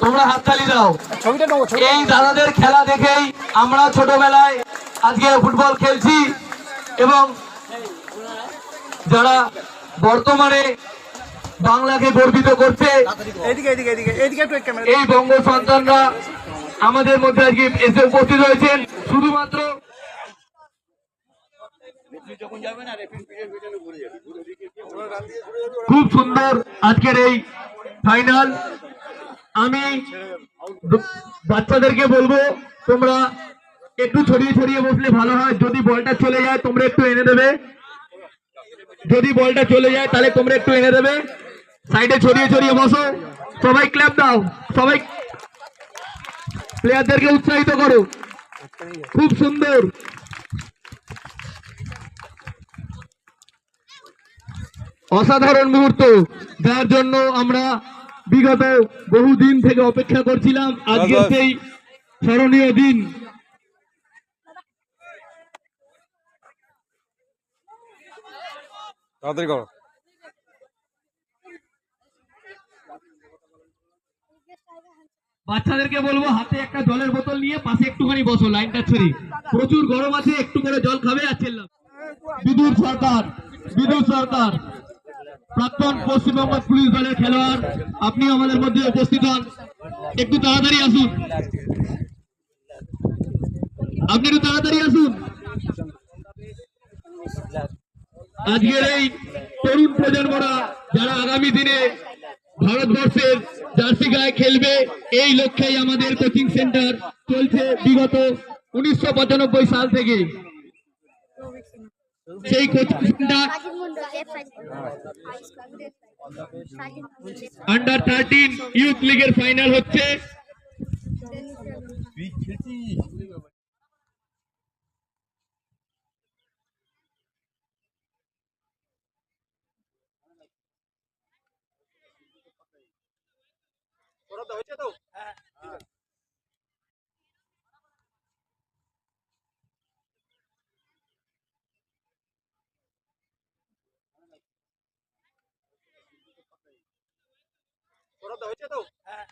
তোমরা হাততালি দাও। ছবিটা নেব ছবি এই দাদাদের খেলা দেখেই আমরা ছোটবেলায় আজকে ফুটবল খেলছি এবং যারা বর্তমানে বাংলাকে গর্বিত করছে এই বঙ্গ সন্তানরা আমাদের মধ্যে আজকে এসে উপস্থিত হয়েছেন। শুধুমাত্র খুব সুন্দর আজকের এই ফাইনাল। আমি বাচ্চাদেরকে বলব, তোমরা একটু ছড়িয়ে ছড়িয়ে বসলে ভালো হয়। যদি বলটা চলে যায়, তোমরা একটু এনে দেবে। যদি বলটা চলে যায়, তাহলে তোমরা একটু এনে দেবে। সাইডে ছড়িয়ে ছড়িয়ে বসো। সবাই ক্ল্যাপ দাও। সবাই প্লেয়ারদেরকে উৎসাহিত করো। খুব সুন্দর। অসাধারণ মুহূর্ত যার জন্য আমরা বিগত বহুদিন থেকে অপেক্ষা করছিলাম। আজকে সেই স্মরণীয় দিন। তাড়াতাড়ি করো। বাচ্চাদেরকে বলব হাতে একটা জলের বোতল নিয়ে পাশে একটুখানি বসো লাইনটা ছড়ি। প্রচুর গরম আছে একটু করে জল খাবে আর বিদুর সরকার বিদুর সরকার। প্রাক্তন পশ্চিমবঙ্গ পুলিশ দলের খেলোয়াড়, আপনি আমাদের মধ্যে উপস্থিত হন। একটু তাড়াতাড়ি আসুন। আপনি একটু তাড়াতাড়ি আসুন। আজকের এই তরুণ প্রজন্মরা যারা আগামী দিনে ভারতবর্ষের জার্সি গায়ে খেলবে, এই লক্ষ্যেই আমাদের কোচিং সেন্টার চলছে বিগত উনিশশো পঁচানব্বই সাল থেকে। আন্ডার থার্টিন ইউথ লিগের ফাইনাল হচ্ছে হয়েছে তো হ্যাঁ তোরা তো হয়েছে তো? হ্যাঁ।